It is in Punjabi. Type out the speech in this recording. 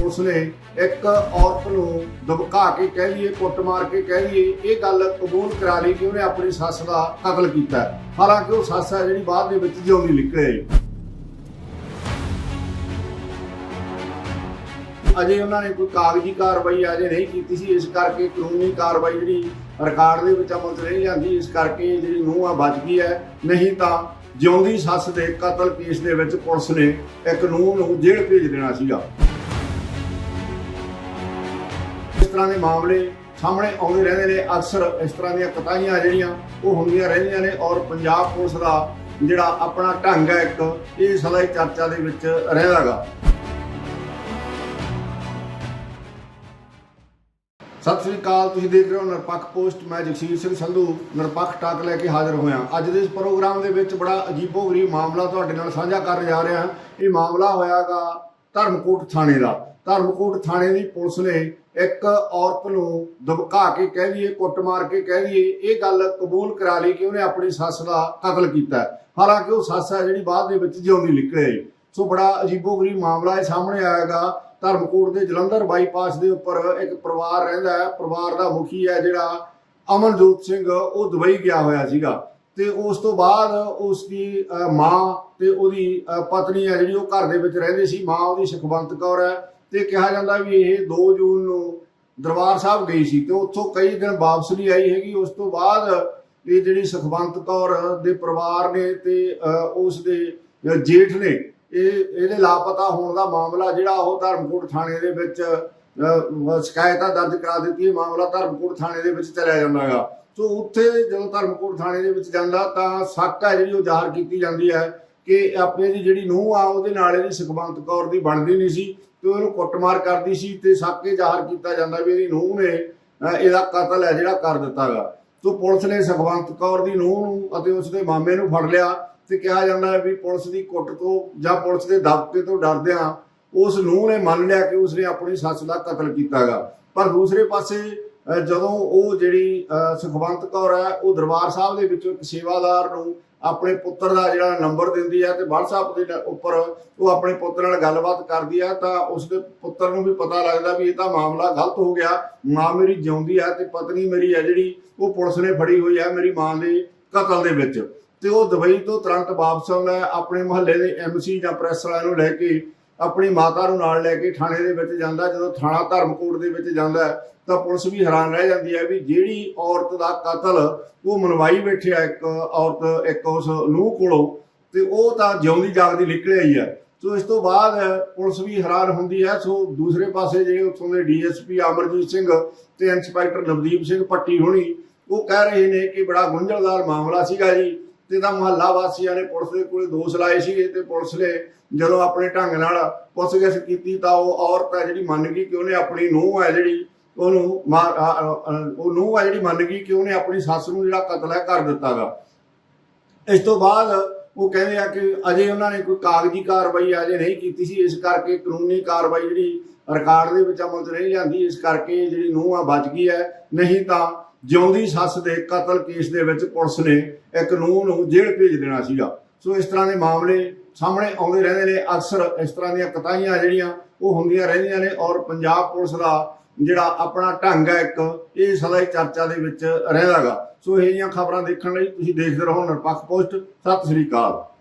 ਪੁਲਿਸ ਨੇ ਇੱਕ ਔਰਤ ਨੂੰ ਦਬਕਾ ਕੇ ਕਹਿ ਲਈਏ, ਕੁੱਟ ਮਾਰ ਕੇ ਕਹਿ ਲਈਏ, ਇਹ ਗੱਲ ਕਬੂਲ ਕਰਾ ਲਈ ਕਿ ਉਹਨੇ ਆਪਣੀ ਸੱਸ ਦਾ ਕਤਲ ਕੀਤਾ ਹਾਲਾਂਕਿ ਉਹ ਸੱਸ ਹੈ ਜਿਹੜੀ ਬਾਅਦ ਦੇ ਵਿੱਚ ਜਿਉਂਦੀ ਨਿਕਲ ਆਈ ਅਜੇ ਉਹਨਾਂ ਨੇ ਕੋਈ ਕਾਗਜ਼ੀ ਕਾਰਵਾਈ ਅਜੇ ਨਹੀਂ ਕੀਤੀ ਸੀ, ਇਸ ਕਰਕੇ ਕਾਨੂੰਨੀ ਕਾਰਵਾਈ ਜਿਹੜੀ ਰਿਕਾਰਡ ਦੇ ਵਿੱਚ ਅਮਲ 'ਚ ਨਹੀਂ ਜਾਂਦੀ ਇਸ ਕਰਕੇ ਜਿਹੜੀ ਨੂੰਹ ਆ ਬਚ ਗਈ ਹੈ। ਨਹੀਂ ਤਾਂ ਜਿਉਂਦੀ ਸੱਸ ਦੇ ਕਤਲ ਕੇਸ ਦੇ ਵਿੱਚ ਪੁਲਿਸ ਨੇ ਇੱਕ ਨੂੰਹ ਨੂੰ ਜੇਲ੍ਹ ਭੇਜ ਦੇਣਾ ਸੀਗਾ। ਤਰ੍ਹਾਂ ਦੇ ਮਾਮਲੇ ਸਾਹਮਣੇ ਆਉਂਦੇ ਰਹਿੰਦੇ ਨੇ, ਅਕਸਰ ਇਸ ਤਰ੍ਹਾਂ ਦੀਆਂ ਕਤਾਈਆਂ ਜਿਹੜੀਆਂ ਉਹ ਹੁੰਦੀਆਂ ਰਹਿੰਦੀਆਂ ਨੇ ਔਰ ਪੰਜਾਬ ਪੁਲਿਸ ਦਾ ਜਿਹੜਾ ਆਪਣਾ ਢੰਗ ਹੈ ਇੱਕ, ਇਹ ਸਦਾ ਹੀ ਚਰਚਾ ਦੇ ਵਿੱਚ ਰਹਿੰਦਾਗਾ। ਸਤਿ ਸ੍ਰੀ ਅਕਾਲ, ਤੁਸੀਂ ਦੇਖ ਰਹੇ ਹੋ ਨਿਰਪੱਖ ਪੋਸਟ, ਮੈਂ ਜਗਸੀਰ ਸਿੰਘ ਸੰਧੂ, ਨਿਰਪੱਖ ਟਾਕ ਲੈ ਕੇ ਹਾਜ਼ਰ ਹੋਇਆ। ਅੱਜ ਦੇ ਇਸ ਪ੍ਰੋਗਰਾਮ ਦੇ ਵਿੱਚ ਬੜਾ ਅਜੀਬੋ-ਗਰੀਬ ਮਾਮਲਾ ਤੁਹਾਡੇ ਨਾਲ ਸਾਂਝਾ ਕਰਨ ਜਾ ਰਿਹਾ। ਹਾਂ ਇਹ ਮਾਮਲਾ ਹੋਇਆਗਾ ਧਰਮਕੋਟ ਥਾਣੇ ਦਾ। ਧਰਮਕੋਟ ਥਾਣੇ ਦੀ ਪੁਲਿਸ ਨੇ ਇੱਕ ਔਰਤ ਨੂੰ ਦਬਕਾ ਕੇ ਕਹਿ ਲਈਏ ਕੁੱਟ ਮਾਰ ਕੇ ਕਹਿ ਲਈਏ ਇਹ ਗੱਲ ਕਬੂਲ ਕਰਾ ਲਈ ਕਿ ਉਹਨੇ ਆਪਣੀ ਸੱਸ ਦਾ ਕਤਲ ਕੀਤਾ ਹਾਲਾਂਕਿ ਉਹ ਸੱਸ ਹੈ ਜਿਹੜੀ ਬਾਅਦ ਦੇ ਵਿੱਚ ਜਿਉਂਦੀ ਨਿਕਲ ਆਈ। ਸੋ ਬੜਾ ਅਜੀਬੋ-ਗਰੀਬ ਮਾਮਲਾ ਇਹ ਸਾਹਮਣੇ ਆਇਆਗਾ। ਧਰਮਕੋਟ ਦੇ ਜਲੰਧਰ ਬਾਈਪਾਸ ਦੇ ਉੱਪਰ ਇੱਕ ਪਰਿਵਾਰ ਰਹਿੰਦਾ ਹੈ। ਪਰਿਵਾਰ ਦਾ ਮੁਖੀ ਹੈ ਜਿਹੜਾ ਅਮਨਜੋਤ ਸਿੰਘ, ਉਹ ਦੁਬਈ ਗਿਆ ਹੋਇਆ ਸੀਗਾ। ਤੇ ਉਸ ਤੋਂ ਬਾਅਦ ਉਸ ਦੀ ਅਹ, ਮਾਂ ਤੇ ਉਹਦੀ ਅਹ, ਪਤਨੀ ਹੈ ਜਿਹੜੀ ਉਹ ਘਰ ਦੇ ਵਿੱਚ ਰਹਿੰਦੀ ਸੀ। ਮਾਂ ਉਹਦੀ ਸੁਖਵੰਤ ਕੌਰ ਹੈ ਤੇ ਕਿਹਾ ਜਾਂਦਾ ਵੀ ਇਹ 2 ਜੂਨ ਨੂੰ ਦਰਬਾਰ ਸਾਹਿਬ ਗਈ ਸੀ ਤੇ ਉੱਥੋਂ ਕਈ ਦਿਨ ਵਾਪਸ ਨਹੀਂ ਆਈ ਹੈਗੀ। ਉਸ ਤੋਂ ਬਾਅਦ ਇਹ ਜਿਹੜੀ ਸੁਖਵੰਤ ਕੌਰ ਦੇ ਪਰਿਵਾਰ ਨੇ ਤੇ ਅਹ, ਉਸ ਦੇ ਜੇਠ ਨੇ ਇਹ ਇਹਦੇ ਲਾਪਤਾ ਹੋਣ ਦਾ ਮਾਮਲਾ ਜਿਹੜਾ ਉਹ ਧਰਮਕੋਟ ਥਾਣੇ ਦੇ ਵਿੱਚ ਅਹ, ਸ਼ਿਕਾਇਤਾਂ ਦਰਜ ਕਰਾ ਦਿੱਤੀ ਇਹ ਮਾਮਲਾ ਧਰਮਕੋਟ ਥਾਣੇ ਦੇ ਵਿੱਚ ਚਲਿਆ ਜਾਂਦਾ ਹੈਗਾ। ਸੋ ਉੱਥੇ ਜਦੋਂ ਧਰਮਕੋਟ ਥਾਣੇ ਦੇ ਵਿੱਚ ਜਾਂਦਾ ਤਾਂ ਸ਼ੱਕ ਹੈ ਜਿਹੜੀ ਉਹ ਜ਼ਾਹਰ ਕੀਤੀ ਜਾਂਦੀ ਹੈ ਕਿ ਆਪੇ ਦੀ ਜਿਹੜੀ ਨੂੰਹ ਆ, ਉਹਦੇ ਨਾਲ ਇਹਦੀ ਸੁਖਵੰਤ ਕੌਰ ਦੀ ਬਣਦੀ ਨਹੀਂ ਸੀ ਤੇ ਉਹਨੂੰ ਕੁੱਟਮਾਰ ਕਰਦੀ ਸੀ ਤੇ ਸ਼ੱਕ ਇਹ ਜ਼ਾਹਰ ਕੀਤਾ ਜਾਂਦਾ ਵੀ ਇਹਦੀ ਨੂੰਹ ਨੇ ਇਹਦਾ ਕਤਲ ਹੈ ਜਿਹੜਾ ਕਰ ਦਿੱਤਾਗਾ ਸੋ ਪੁਲਿਸ ਨੇ ਸੁਖਵੰਤ ਕੌਰ ਦੀ ਨੂੰਹ ਨੂੰ ਅਤੇ ਉਸ ਦੇ ਮਾਮੇ ਨੂੰ ਫੜ ਲਿਆ ਤੇ ਕਿਹਾ ਜਾਂਦਾ ਹੈ ਵੀ ਪੁਲਿਸ ਦੀ ਕੁੱਟ ਤੋਂ ਜਾਂ ਪੁਲਿਸ ਦੇ ਦਬਕੇ ਤੋਂ ਡਰਦਿਆਂ ਉਸ ਨੂੰਹ ਨੇ ਮੰਨ ਲਿਆ ਕਿ ਉਸਨੇ ਆਪਣੀ ਸੱਸ ਦਾ ਕਤਲ ਕੀਤਾਗਾ ਪਰ ਦੂਸਰੇ ਪਾਸੇ ਜਦੋਂ ਉਹ ਜਿਹੜੀ ਸੁਖਵੰਤ ਕੌਰ ਹੈ, ਉਹ ਦਰਬਾਰ ਸਾਹਿਬ ਦੇ ਵਿੱਚੋਂ ਇੱਕ ਸੇਵਾਦਾਰ ਨੂੰ ਆਪਣੇ ਪੁੱਤਰ ਦਾ ਜਿਹੜਾ ਨੰਬਰ ਦਿੰਦੀ ਹੈ ਤੇ WhatsApp ਦੇ ਉੱਪਰ ਉਹ ਆਪਣੇ ਪੁੱਤਰ ਨਾਲ ਗੱਲਬਾਤ ਕਰਦੀ ਹੈ, ਤਾਂ ਉਸ ਦੇ ਪੁੱਤਰ ਨੂੰ ਵੀ ਪਤਾ ਲੱਗਦਾ ਵੀ ਇਹ ਤਾਂ ਮਾਮਲਾ ਗਲਤ ਹੋ ਗਿਆ। ਮਾਂ ਮੇਰੀ ਜਿਉਂਦੀ ਹੈ ਤੇ ਪਤਨੀ ਮੇਰੀ ਹੈ ਜਿਹੜੀ, ਉਹ ਪੁਲਿਸ ਨੇ ਫੜੀ ਹੋਈ ਹੈ ਮੇਰੀ ਮਾਂ ਦੇ ਕਤਲ ਦੇ ਵਿੱਚ। ਤੇ ਉਹ ਦੁਬਈ ਤੋਂ ਤੁਰੰਤ ਵਾਪਸ ਆਉਂਦਾ ਆਪਣੇ ਮੁਹੱਲੇ ਦੇ ਐਮਸੀ ਜਾਂ ਪ੍ਰੈਸ ਵਾਲਿਆਂ ਨੂੰ ਲੈ ਕੇ ਆਪਣੀ ਮਾਤਾ ਨੂੰ ਨਾਲ ਲੈ ਕੇ ਥਾਣੇ ਦੇ ਵਿੱਚ ਜਾਂਦਾ, ਜਦੋਂ ਥਾਣਾ ਧਰਮਕੋਟ ਦੇ ਵਿੱਚ ਜਾਂਦਾ, ਤਾਂ ਪੁਲਿਸ ਵੀ ਹੈਰਾਨ ਰਹਿ ਜਾਂਦੀ ਹੈ ਵੀ ਜਿਹੜੀ ਔਰਤ ਦਾ ਕਤਲ, ਉਹ ਮਨਵਾਈ ਬੈਠਿਆ ਇੱਕ ਔਰਤ, ਇੱਕ ਉਸ ਨੂੰ ਕੋਲੋਂ, ਤੇ ਉਹ ਤਾਂ ਜਿਉਂਦੀ ਜਾਗਦੀ ਨਿਕਲ ਆਈ ਹੈ। ਸੋ ਇਸ ਤੋਂ ਬਾਅਦ ਪੁਲਿਸ ਵੀ ਹੈਰਾਨ ਹੁੰਦੀ ਹੈ। ਸੋ ਦੂਸਰੇ ਪਾਸੇ ਜਿਹੜੇ ਉੱਥੋਂ ਦੇ ਡੀਐਸਪੀ ਅਮਰਜੀਤ ਸਿੰਘ ਤੇ ਇੰਸਪੈਕਟਰ ਨਵਦੀਪ ਸਿੰਘ ਪੱਟੀ ਹੋਣੀ, ਉਹ ਕਹਿ ਰਹੇ ਨੇ ਕਿ ਬੜਾ ਗੁੰਝਲਦਾਰ ਮਾਮਲਾ ਸੀਗਾ ਜੀ। ਤੇ ਤਾਂ ਮੁਹੱਲਾ ਵਾਸੀਆਂ ਨੇ ਪੁਲਿਸ ਦੇ ਕੋਲੇ ਦੋਸ਼ ਲਾਏ ਸੀਗੇ ਤੇ ਪੁਲਿਸ ਨੇ ਜਦੋਂ ਆਪਣੇ ਢੰਗ ਨਾਲ ਪੁੱਛਗਿੱਛ ਕੀਤੀ ਤਾਂ ਉਹ ਔਰਤ ਹੈ ਜਿਹੜੀ ਮੰਨ ਗਈ ਕਿ ਉਹਨੇ ਆਪਣੀ ਨੂੰਹ ਹੈ ਜਿਹੜੀ, ਉਹਨੂੰ ਉਹ ਨੂੰਹ ਹੈ ਜਿਹੜੀ ਮੰਨ ਗਈ ਕਿ ਉਹਨੇ ਆਪਣੀ ਸੱਸ ਨੂੰ ਜਿਹੜਾ ਕਤਲ ਹੈ ਕਰ ਦਿੱਤਾਗਾ ਇਸ ਤੋਂ ਬਾਅਦ ਉਹ ਕਹਿੰਦੇ ਆ ਕਿ ਅਜੇ ਉਹਨਾਂ ਨੇ ਕੋਈ ਕਾਗਜ਼ੀ ਕਾਰਵਾਈ ਅਜੇ ਨਹੀਂ ਕੀਤੀ ਸੀ, ਇਸ ਕਰਕੇ ਕਾਨੂੰਨੀ ਕਾਰਵਾਈ ਜਿਹੜੀ ਰਿਕਾਰਡ ਦੇ ਵਿੱਚ ਅਮਲ 'ਚ ਨਹੀਂ ਜਾਂਦੀ ਇਸ ਕਰਕੇ ਜਿਹੜੀ ਨੂੰਹ ਆ ਬਚ ਗਈ ਹੈ। ਨਹੀਂ ਤਾਂ ਜਿਉਂਦੀ ਸੱਸ ਦੇ ਕਤਲ ਕੇਸ ਦੇ ਵਿੱਚ ਪੁਲਿਸ ਨੇ ਇੱਕ ਨੂੰਹ ਨੂੰ ਜੇਲ੍ਹ ਭੇਜ ਦੇਣਾ ਸੀਗਾ। ਸੋ ਇਸ ਤਰ੍ਹਾਂ ਦੇ ਮਾਮਲੇ ਸਾਹਮਣੇ ਆਉਂਦੇ ਰਹਿੰਦੇ ਨੇ। ਅਕਸਰ ਇਸ ਤਰ੍ਹਾਂ ਦੀਆਂ ਕਤਾਈਆਂ ਜਿਹੜੀਆਂ ਉਹ ਹੁੰਦੀਆਂ ਰਹਿੰਦੀਆਂ ਨੇ ਔਰ ਪੰਜਾਬ ਪੁਲਿਸ ਦਾ ਜਿਹੜਾ ਆਪਣਾ ਢੰਗ ਹੈ ਇੱਕ, ਇਹ ਸਦਾ ਹੀ ਚਰਚਾ ਦੇ ਵਿੱਚ ਰਹਿੰਦਾਗਾ। ਸੋ ਇਹ ਜਿਹੀਆਂ ਖਬਰਾਂ ਦੇਖਣ ਲਈ ਤੁਸੀਂ ਦੇਖਦੇ ਰਹੋ ਨਿਰਪੱਖ ਪੋਸਟ। ਸਤਿ ਸ੍ਰੀ ਅਕਾਲ।